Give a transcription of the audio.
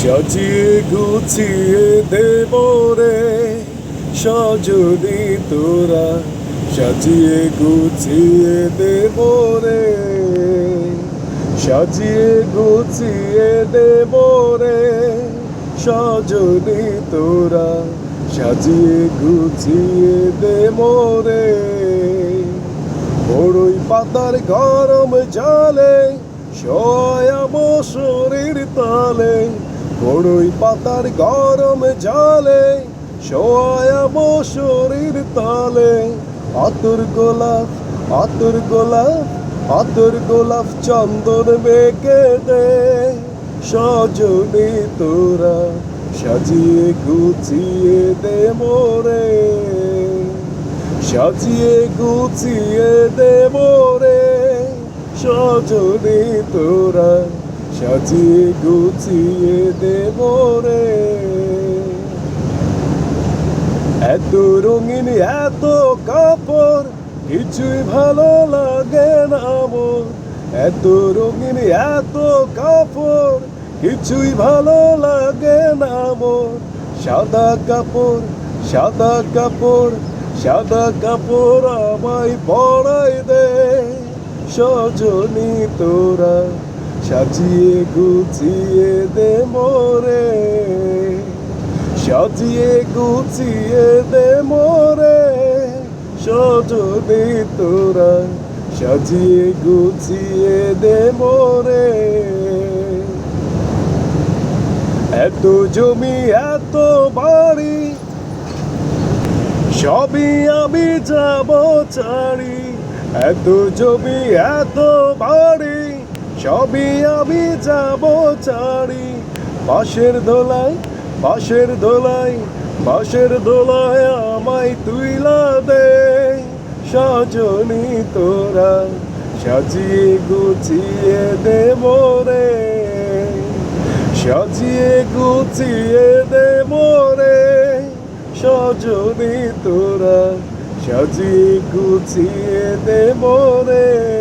সাজিয়ে গুছিয়ে দেব রে সজনি তোরা, সাজিয়ে গুছিয়ে দেব রে, সাজিয়ে গুছিয়ে দেব রে সজনি তোরা, সাজিয়ে গুছিয়ে দেব রে। বড়ই পাতার গরম জালে সয়াম শরীর তালে বড়ই পাতার গরম জালে সয়াম শরীর তালে। আতর গোলাপ আতর গোলাপ আতর গোলাপ চন্দন মেকে দে। সজনি তোরা সাজিয়ে গুছিয়ে দে মোরে। সাজিয়ে গুছিয়ে দেব রে সজনি তোরা সাজিয়ে গুছিয়ে দেব রে এত রঙিন, এত কাপড়, কিছুই ভালো লাগে না মোর এত রঙিন, এত কাপড়, কিছুই ভালো লাগে না মোর সাদা কাপড় সাদা কাপড় সাদা কাপড় আমায় পরাই দে। সজনি তোরা সাজিয়ে গুছিয়ে দে মোরে। সাজিয়ে গুছিয়ে দে মোরে। সজনি তোরা সাজিয়ে গুছিয়ে দে মোরে। এত জমি, এত বাড়ি, সবই আমি যাব ছাড়ি। এত জমি, এত বাড়ি সবই আমি যাব ছাড়ি বাঁশের দোলাই বাঁশের দোলাই বাঁশের দোলায় আমায় তুইলা দে। সজনি তোরা, সাজিয়ে গুছিয়ে দে মোরে সাজিয়ে গুছিয়ে দে মোরে সজনি তোরা, সাজিয়ে গুছিয়ে দে মোরে